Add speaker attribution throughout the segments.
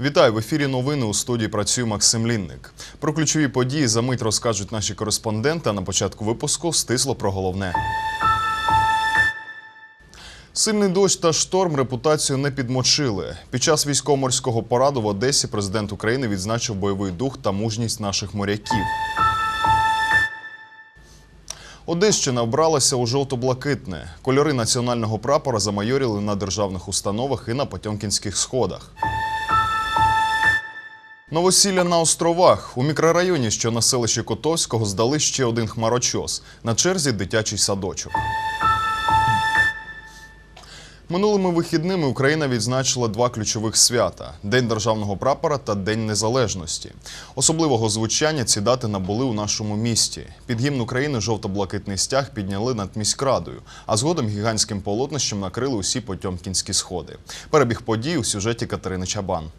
Speaker 1: Вітаю в ефірі. Новини у студії працює Максим Лінник. Про ключові події за мить розкажуть наші кореспонденти. А на початку випуску стисло про головне. Сильний дощ та шторм репутацію не підмочили. Під час військово-морського параду в Одесі президент України відзначив бойовий дух та мужність наших моряків. Одещина вбралася у жовто-блакитне. Кольори національного прапора замайоріли на державних установах і на Потьомкінських сходах. Новосілля на островах у мікрорайоні, що на селищі Котовського, здали ще один хмарочос. На черзі дитячий садочок. Минулими вихідними Україна відзначила два ключових свята: День державного прапора та День Незалежності. Особливого звучання ці дати набули у нашому місті. Під гімн України жовто-блакитний стяг підняли над міськрадою, а згодом гігантським полотнищем накрили усі потьомкінські сходи. Перебіг подій у сюжеті Катерини Чабан.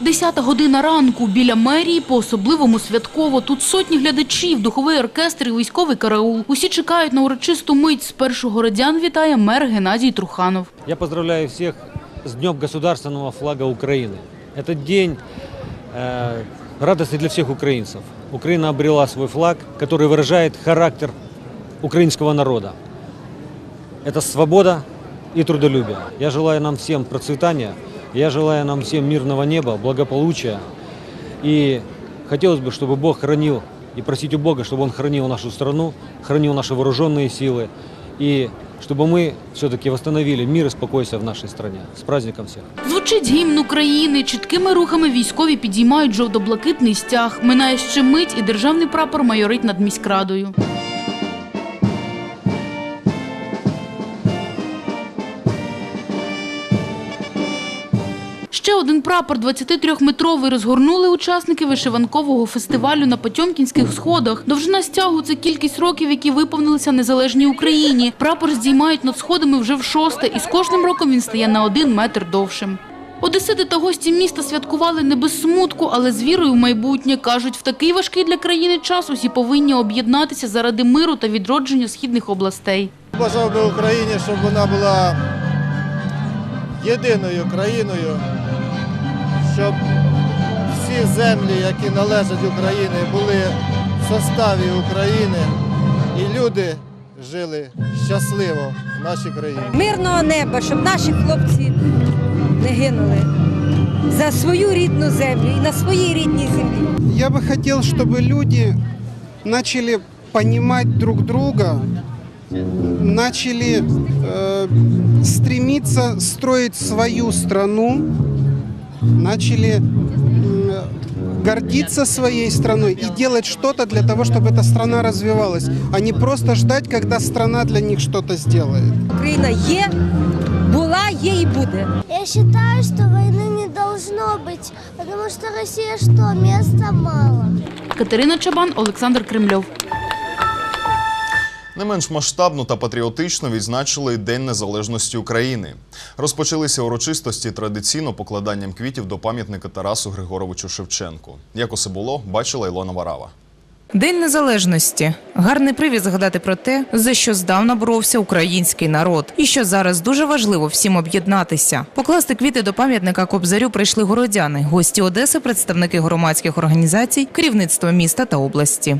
Speaker 2: Десята година ранку біля мерії по-особливому святково. Тут сотні глядачів, духовий оркестр і військовий караул. Усі чекають на урочисту мить. Спершу городян вітає мер Геннадій Труханов.
Speaker 3: Я поздравляю всех с Днем государственного флага Украины. Этот день э, радости для всех украинцев. Украина обрела свой флаг, который выражает характер украинского народа. Это свобода и трудолюбие. Я желаю нам всем процветания, я желаю нам всем мирного неба, благополучия. И хотелось бы, чтобы Бог хранил, и просить у Бога, чтобы Он хранил нашу страну, хранил наши вооруженные силы, и чтобы мы все-таки восстановили мир и спокойствие в нашей стране. С праздником всех!
Speaker 2: Звучить гімн України. Чіткими рухами військові підіймають жовто-блакитний стяг. Минає ще мить і державний прапор майорить над міськрадою. Один прапор 23-метровий розгорнули учасники вишиванкового фестивалю на Потьомкінських сходах. Довжина стягу це кількість років, які виповнилися незалежній Україні. Прапор здіймають над сходами вже в шосте, і з кожним роком він стає на один метр довшим. Одесити та гості міста святкували не без смутку, але з вірою в майбутнє. Кажуть, в такий важкий для країни час усі повинні об'єднатися заради миру та відродження східних областей.
Speaker 4: Бажав би Україні, щоб вона була єдиною країною, щоб всі землі, які належать Україні, були в составі України і люди жили щасливо в нашій країні.
Speaker 5: мирного неба, щоб наші хлопці не гинули за свою рідну землю і на своїй рідній землі.
Speaker 6: Я бы хотел, чтобы люди начали понимать друг друга, начали э, стремиться строить свою страну, начали м, гордиться своей страной и делать что-то для того, чтобы эта страна развивалась, а не просто ждать, когда страна для них что-то сделает.
Speaker 5: Україна є, була, є і буде.
Speaker 7: Я считаю, что войны не должно быть, потому что Россия что, места мало.
Speaker 2: Катерина Чабан, Олександр Кремльов.
Speaker 1: Не менш масштабно та патріотично відзначили День Незалежності України. Розпочалися урочистості традиційно покладанням квітів до пам'ятника Тарасу Григоровичу Шевченку. Як усе було, бачила Ілона Варава.
Speaker 8: День незалежності гарний привід згадати про те, за що здавна боровся український народ, і що зараз дуже важливо всім об'єднатися. Покласти квіти до пам'ятника Кобзарю прийшли городяни, гості Одеси, представники громадських організацій, керівництво міста та області.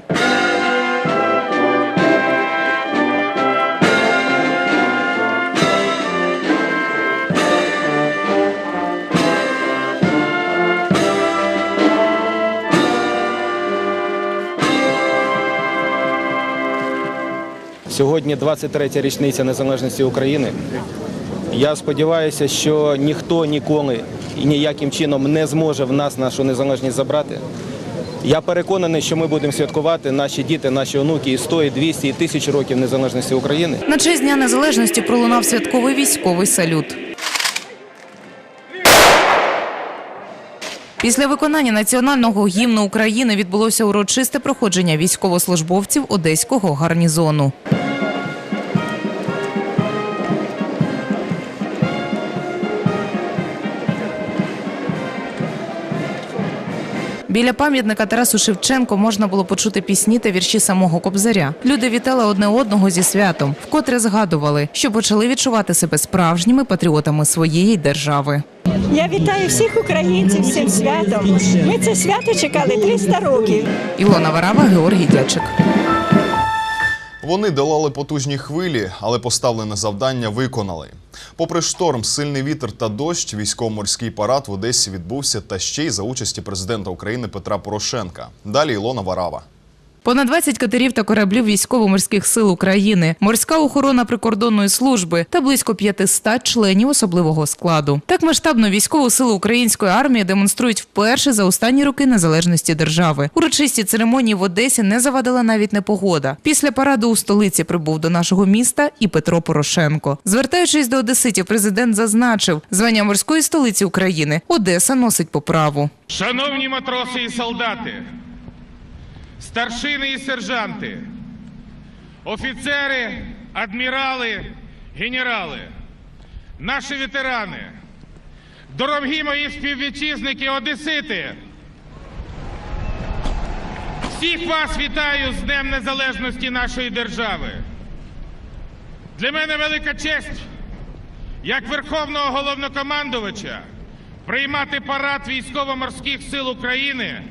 Speaker 9: Сьогодні 23-я річниця незалежності України. Я сподіваюся, що ніхто ніколи і ніяким чином не зможе в нас нашу незалежність забрати. Я переконаний, що ми будемо святкувати наші діти, наші онуки і 100, і 200, і 1000 років незалежності України.
Speaker 8: На честь Дня незалежності пролунав святковий військовий салют. Після виконання національного гімну України відбулося урочисте проходження військовослужбовців одеського гарнізону. Біля пам'ятника Тарасу Шевченко можна було почути пісні та вірші самого Кобзаря. Люди вітали одне одного зі святом, вкотре згадували, що почали відчувати себе справжніми патріотами своєї держави.
Speaker 10: Я вітаю всіх українців всім цим святом. Ми це свято чекали 300 років.
Speaker 8: Ілона Варава, Георгій Дячик.
Speaker 1: Вони долали потужні хвилі, але поставлене завдання виконали. Попри шторм, сильний вітер та дощ, військово-морський парад в Одесі відбувся та ще й за участі президента України Петра Порошенка. Далі Ілона Варава.
Speaker 8: Понад 20 катерів та кораблів військово-морських сил України, морська охорона прикордонної служби та близько 500 членів особливого складу. Так масштабно військову силу української армії демонструють вперше за останні роки незалежності держави. Урочисті церемонії в Одесі не завадила навіть непогода. Після параду у столиці прибув до нашого міста і Петро Порошенко. Звертаючись до одеситів, президент зазначив, звання морської столиці України Одеса носить по праву.
Speaker 11: Шановні матроси і солдати, старшини і сержанти, офіцери, адмірали, генерали, наші ветерани, дорогі мої співвітчизники, одесити. Всіх вас вітаю з Днем Незалежності нашої держави. Для мене велика честь, як Верховного головнокомандувача, приймати парад військово-морських сил України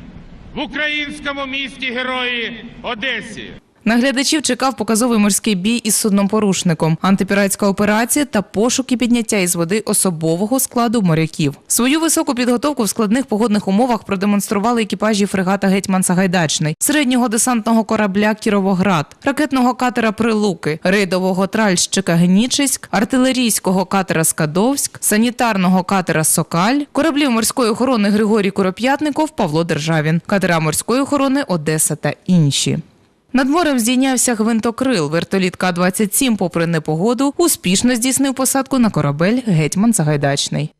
Speaker 11: в українському місті Герої Одесі.
Speaker 8: Наглядачів чекав показовий морський бій із судном-порушником, антипіратська операція та пошуки підняття із води особового складу моряків. Свою високу підготовку в складних погодних умовах продемонстрували екіпажі фрегата Гетьман Сагайдачний, середнього десантного корабля Кіровоград, ракетного катера Прилуки, рейдового тральщика Генічеськ, артилерійського катера Скадовськ, санітарного катера Сокаль, кораблів морської охорони Григорій Куроп'ятников, Павло Державін, катера морської охорони Одеса та інші. Над морем здійнявся гвинтокрил. Вертоліт К-27, попри непогоду, успішно здійснив посадку на корабель Гетьман Загайдачний.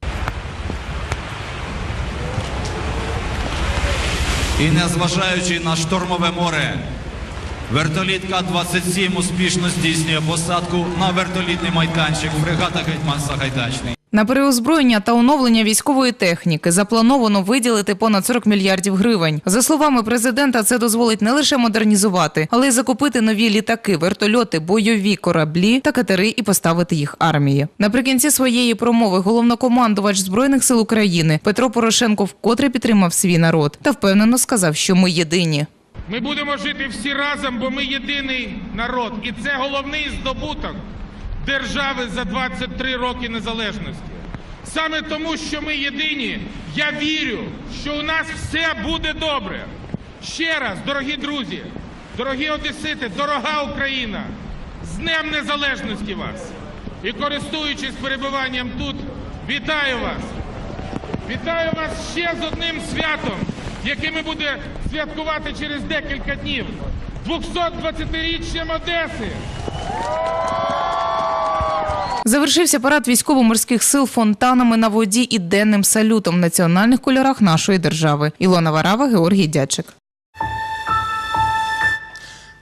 Speaker 12: І незважаючи на штормове море, вертоліт К-27 успішно здійснює посадку на вертолітний майданчик фрегата Гетьман Сагайдачний.
Speaker 8: На переозброєння та оновлення військової техніки заплановано виділити понад 40 мільярдів гривень. За словами президента, це дозволить не лише модернізувати, але й закупити нові літаки, вертольоти, бойові кораблі та катери і поставити їх армії. Наприкінці своєї промови головнокомандувач збройних сил України Петро Порошенко вкотре підтримав свій народ та впевнено сказав, що ми єдині.
Speaker 11: Ми будемо жити всі разом, бо ми єдиний народ. І це головний здобуток держави за 23 роки незалежності. Саме тому, що ми єдині, я вірю, що у нас все буде добре. Ще раз, дорогі друзі, дорогі одесити, дорога Україна, з Днем Незалежності вас! І користуючись перебуванням тут, вітаю вас! Вітаю вас ще з одним святом, яке ми буде святкувати через декілька днів. 220-річчям Одеси!
Speaker 8: Завершився парад військово-морських сил фонтанами на воді і денним салютом в національних кольорах нашої держави. Ілона Варава, Георгій Дячик.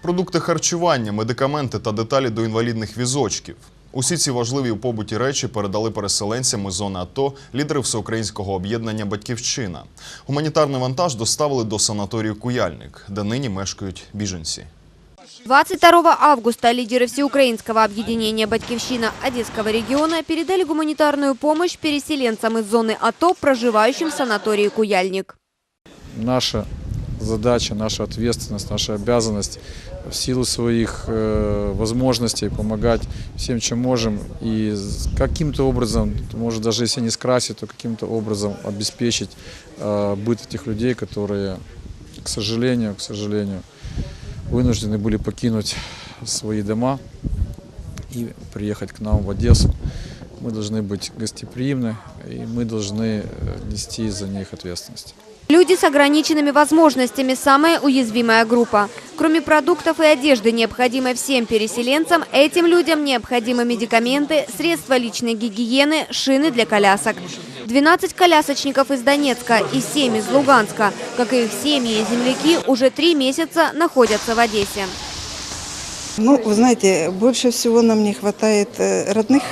Speaker 1: Продукти харчування, медикаменти та деталі до інвалідних візочків. Усі ці важливі у побуті речі передали переселенцям із зони АТО лідери всеукраїнського об'єднання Батьківщина. Гуманітарний вантаж доставили до санаторію Куяльник, де нині мешкають біженці.
Speaker 13: 22 августа лидеры всеукраинского объединения «Батьковщина» Одесского региона передали гуманитарную помощь переселенцам из зоны АТО, проживающим в санатории «Куяльник».
Speaker 14: Наша задача, наша ответственность, наша обязанность в силу своих э, возможностей помогать всем, чем можем. И каким-то образом, может даже если не скрасить, то каким-то образом обеспечить э, быт этих людей, которые, к сожалению, к сожалению, вынуждены были покинуть свои дома и приехать к нам в Одессу. Мы должны быть гостеприимны, и мы должны э, нести за них ответственность.
Speaker 13: Люди с ограниченными возможностями – самая уязвимая группа. Кроме продуктов и одежды, необходимой всем переселенцам, этим людям необходимы медикаменты, средства личной гигиены, шины для колясок. 12 колясочников из Донецка и 7 из Луганска, как и их семьи и земляки, уже три месяца находятся в Одессе.
Speaker 15: Ну, вы знаете, больше всего нам не хватает э, родных,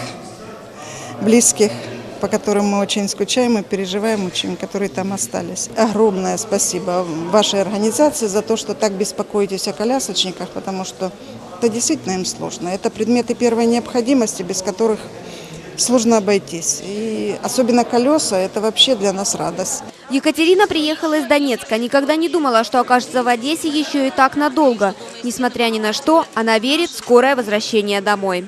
Speaker 15: близких, по которым мы очень скучаем и переживаем очень, которые там остались. Огромное спасибо вашей организации за то, что так беспокоитесь о колясочниках, потому что это действительно им сложно. Это предметы первой необходимости, без которых сложно обойтись. И особенно колеса – это вообще для нас радость.
Speaker 13: Екатерина приехала из Донецка. Никогда не думала, что окажется в Одессе еще и так надолго. Несмотря ни на что, она верит в скорое возвращение домой.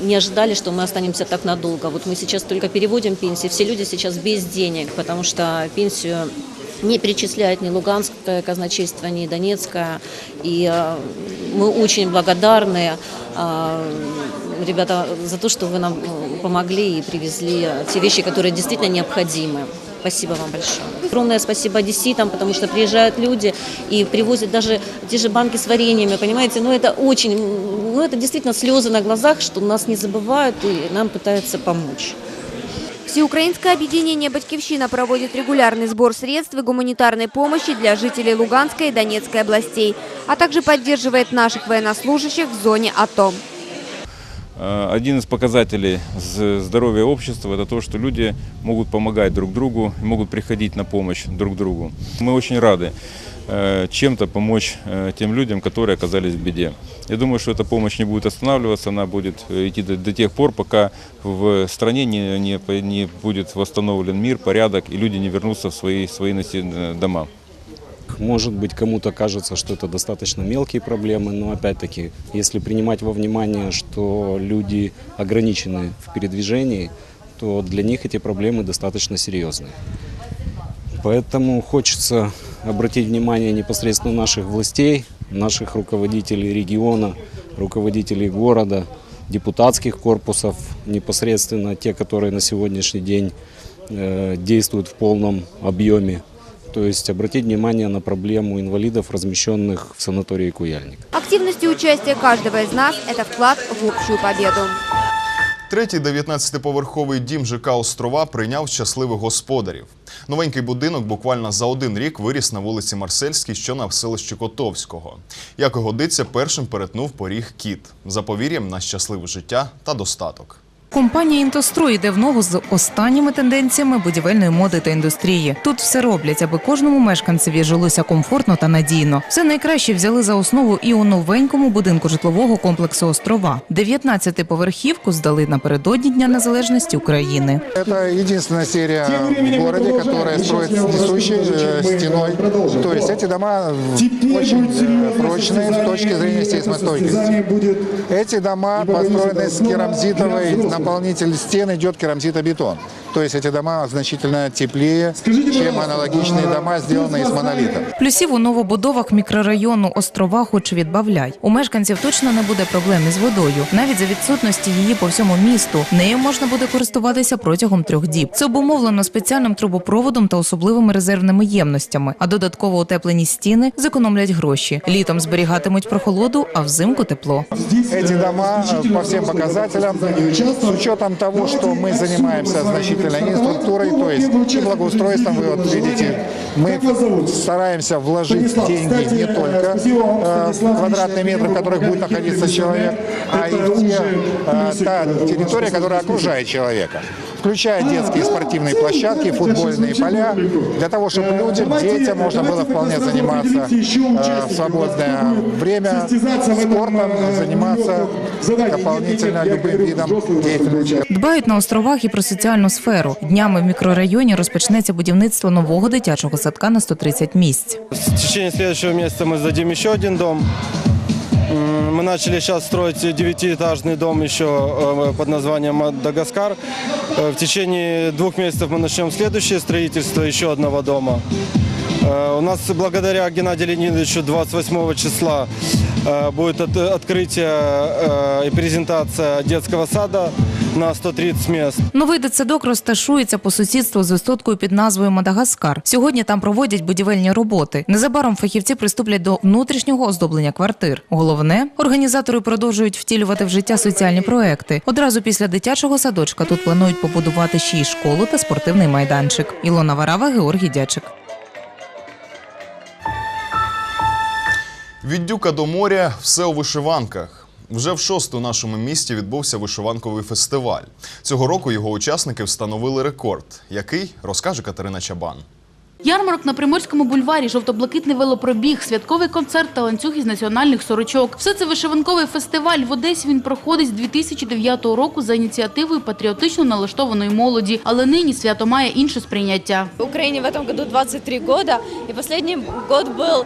Speaker 16: не ожидали, что мы останемся так надолго. Вот мы сейчас только переводим пенсии, все люди сейчас без денег, потому что пенсию не перечисляет ни Луганское казначейство, ни Донецкое. И э, мы очень благодарны, э, ребята, за то, что вы нам э, помогли и привезли те вещи, которые действительно необходимы. Спасибо вам большое. Огромное спасибо одесситам, потому что приезжают люди и привозят даже те же банки с вареньями, понимаете? Ну, это очень, ну, это действительно слезы на глазах, что нас не забывают и нам пытаются помочь.
Speaker 13: Всеукраинское объединение «Батькивщина» проводит регулярный сбор средств и гуманитарной помощи для жителей Луганской и Донецкой областей, а также поддерживает наших военнослужащих в зоне АТО.
Speaker 17: Э, Один из показателей здоровья общества – это то, что люди могут помогать друг другу, могут приходить на помощь друг другу. Мы очень рады э, чем-то помочь э, тем людям, которые оказались в беде. Я думаю, что эта помощь не будет останавливаться, она будет идти до, тех пор, пока в стране не, не, будет восстановлен мир, порядок, и люди не вернутся в свои, свои дома.
Speaker 18: Может быть, кому-то кажется, что это достаточно мелкие проблемы, но опять-таки, если принимать во внимание, что люди ограничены в передвижении, то для них эти проблемы достаточно серьезные. Поэтому хочется обратить внимание непосредственно наших властей, наших руководителей региона, руководителей города, депутатских корпусов, непосредственно те, которые на сегодняшний день э, действуют в полном объеме. То есть обратить внимание на проблему инвалидов, размещенных в санатории Куяльник.
Speaker 13: Активность и участие каждого из нас – это вклад в общую победу.
Speaker 1: Третій 19-поверховий дім ЖК Острова прийняв щасливих господарів. Новенький будинок буквально за один рік виріс на вулиці Марсельській, що на селищі Котовського. Як і годиться, першим перетнув поріг кіт за повір'ям на щасливе життя та достаток.
Speaker 8: Компанія «Інтострой» йде в ногу з останніми тенденціями будівельної моди та індустрії. Тут все роблять, аби кожному мешканцеві жилося комфортно та надійно. Все найкраще взяли за основу і у новенькому будинку житлового комплексу «Острова». 19-поверхівку здали напередодні Дня Незалежності України.
Speaker 19: Это единственная серия в городе, которая строится с несущей э, стеной. То есть эти дома очень э, прочные с точки зрения сейсмостойкости. Эти дома построены с керамзитовой, наполнитель стен идет керамзитобетон. То есть эти дома значительно теплее, чем аналогичные дома, сделанные из монолита.
Speaker 8: Плюсів у новобудовах мікрорайону Острова хоч відбавляй. У мешканців точно не буде проблем із водою, навіть за відсутності її по всьому місту. Нею можна буде користуватися протягом трьох діб. Це обумовлено спеціальним трубопроводом та особливими резервними ємностями. А додатково утеплені стіни зекономлять гроші. Літом зберігатимуть прохолоду, а взимку тепло.
Speaker 19: Эти дома э, по всем показателям, с учетом того, что мы Значительной инфраструктурой, то есть и благоустройством, вы вот видите, мы стараемся вложить деньги не только э, в квадратные метры, в которых будет находиться человек, а и те, э, та территория, которая окружает человека включая детские спортивные площадки, футбольные поля, для того, чтобы людям, детям можно было вполне заниматься э, в свободное время спортом, заниматься дополнительно любым видом деятельности.
Speaker 8: Дбають на островах і про соціальну сферу. Днями в мікрорайоні розпочнеться будівництво нового дитячого садка на 130 місць.
Speaker 20: В течение следующего месяца мы сдадим еще один дом. М, Мы начали сейчас строить девятиэтажный дом еще э, под названием Мадагаскар. Э, В течение двух месяцев мы начнем следующее строительство еще одного дома. Э, У нас благодаря Геннадию Леонидовичу 28 числа э, будет от- открытие э, и презентация детского сада на 130 мест.
Speaker 8: Новий дитсадок розташується по сусідству з висоткою під назвою Мадагаскар. Сьогодні там проводять будівельні роботи. Незабаром фахівці приступлять до внутрішнього оздоблення квартир. Головне, організатори продовжують втілювати в життя соціальні проекти. Одразу після дитячого садочка тут планують побудувати ще й школу та спортивний майданчик. Ілона Варава, Георгій Дячик.
Speaker 1: Від дюка до моря все у вишиванках. Вже в шосте у нашому місті відбувся вишиванковий фестиваль. Цього року його учасники встановили рекорд. Який розкаже Катерина Чабан.
Speaker 2: Ярмарок на Приморському бульварі, жовто-блакитний велопробіг, святковий концерт та ланцюг із національних сорочок. Все це вишиванковий фестиваль. В Одесі він проходить з 2009 року за ініціативою патріотично налаштованої молоді. Але нині свято має інше сприйняття.
Speaker 21: Украине в этом году 23 года, и последний год был э,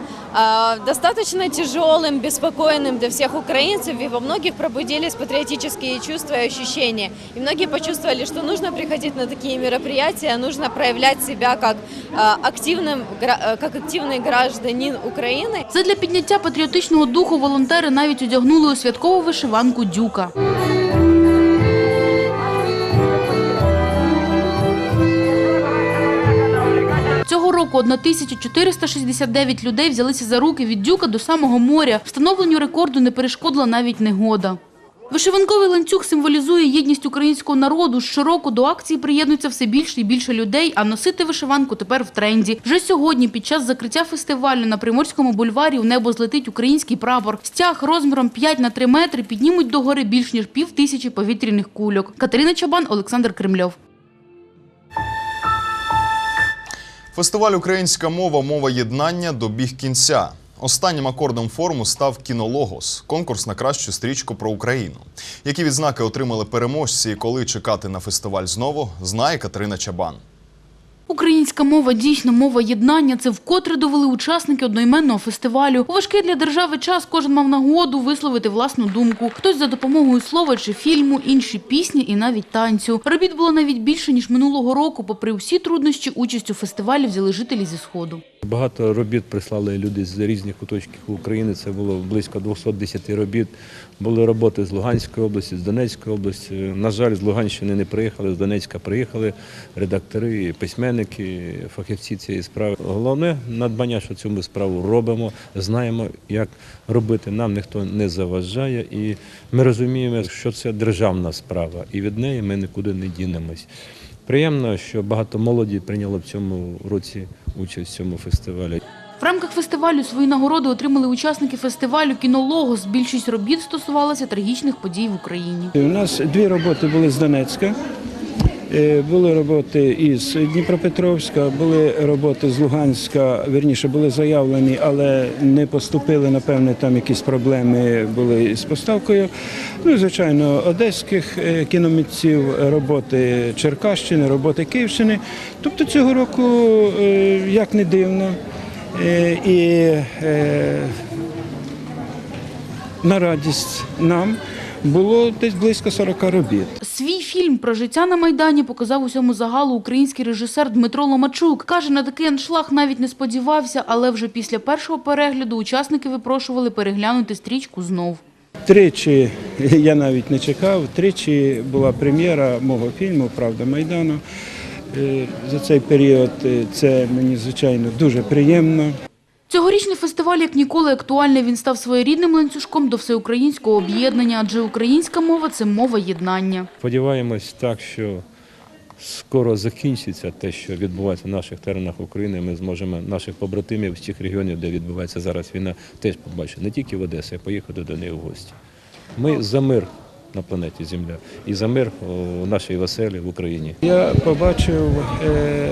Speaker 21: достаточно тяжелым, беспокойным для всех украинцев, и во многих пробудились патриотические чувства и ощущения. И многие почувствовали, что нужно приходить на такие мероприятия, нужно проявлять себя как, э, активным, гра- э, как активный гражданин Украины.
Speaker 2: Задля підняття патріотичного духу волонтери навіть одягнули у святкову вишиванку дюка. 1469 людей взялися за руки від дюка до самого моря. Встановленню рекорду не перешкодила навіть негода. Вишиванковий ланцюг символізує єдність українського народу. Щороку до акції приєднується все більше і більше людей, а носити вишиванку тепер в тренді. Вже сьогодні, під час закриття фестивалю на Приморському бульварі у небо злетить український прапор. Стяг розміром 5 на 3 метри піднімуть догори більш ніж пів тисячі повітряних кульок. Катерина Чабан, Олександр Кремльов.
Speaker 1: Фестиваль Українська мова мова єднання добіг кінця. Останнім акордом форуму став кінологос конкурс на кращу стрічку про Україну. Які відзнаки отримали переможці і коли чекати на фестиваль знову, знає Катерина Чабан.
Speaker 2: Українська мова дійсно мова єднання. Це вкотре довели учасники одноіменного фестивалю. У важкий для держави час кожен мав нагоду висловити власну думку. Хтось за допомогою слова чи фільму, інші пісні і навіть танцю. Робіт було навіть більше ніж минулого року. Попри всі труднощі, участь у фестивалі взяли жителі зі сходу.
Speaker 22: Багато робіт прислали люди з різних куточків України. Це було близько 210 робіт. Були роботи з Луганської області, з Донецької області. На жаль, з Луганщини не приїхали, з Донецька приїхали редактори, письменники, фахівці цієї справи. Головне надбання, що цю ми справу робимо, знаємо, як робити. Нам ніхто не заважає, і ми розуміємо, що це державна справа, і від неї ми нікуди не дінемось. Приємно, що багато молоді прийняло в цьому році участь в цьому фестивалі.
Speaker 2: В рамках фестивалю свої нагороди отримали учасники фестивалю «Кінологос». Більшість робіт стосувалася трагічних подій в Україні.
Speaker 23: У нас дві роботи були з Донецька, були роботи із Дніпропетровська, були роботи з Луганська, вірніше були заявлені, але не поступили, напевне, там якісь проблеми були з поставкою. Ну, звичайно, одеських е, кіномітців, роботи Черкащини, роботи Київщини. Тобто цього року, е, як не дивно, е, і е, на радість нам було десь близько 40 робіт.
Speaker 2: Свій фільм про життя на Майдані показав усьому загалу український режисер Дмитро Ломачук. Каже, на такий аншлаг навіть не сподівався, але вже після першого перегляду учасники випрошували переглянути стрічку знов.
Speaker 23: Тричі я навіть не чекав. Тричі була прем'єра мого фільму Правда Майдану. Е, За цей період е, це мені звичайно дуже приємно.
Speaker 2: Цьогорічний фестиваль як ніколи актуальний. Він став своєрідним ланцюжком до всеукраїнського об'єднання, адже українська мова – це мова єднання.
Speaker 22: Сподіваємось так, що скоро закінчиться те, що відбувається на наших теренах України. Ми зможемо наших побратимів з тих регіонів, де відбувається зараз війна, теж побачити не тільки в Одесі, а поїхати до них в гості. Ми за мир на планеті Земля і за мир у нашій веселі в Україні.
Speaker 23: Я побачив е,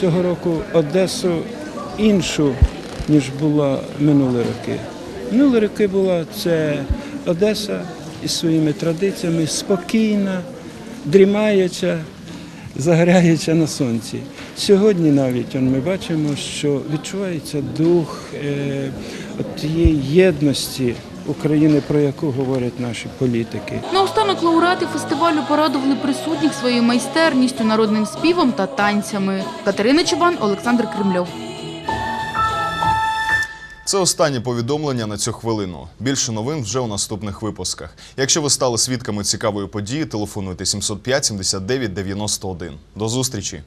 Speaker 23: цього року Одесу іншу, ніж була минулі роки. Минулі роки була це Одеса із своїми традиціями, спокійна, дрімаюча, загоряюча на сонці. Сьогодні навіть ми бачимо, що відчувається дух е, тієї єдності України, про яку говорять наші політики.
Speaker 2: Наостанок лауреати фестивалю порадували присутніх своєю майстерністю, народним співом та танцями. Катерина Чабан, Олександр Кремльов.
Speaker 1: Це останнє повідомлення на цю хвилину. Більше новин вже у наступних випусках. Якщо ви стали свідками цікавої події, телефонуйте 705 79 91. До зустрічі!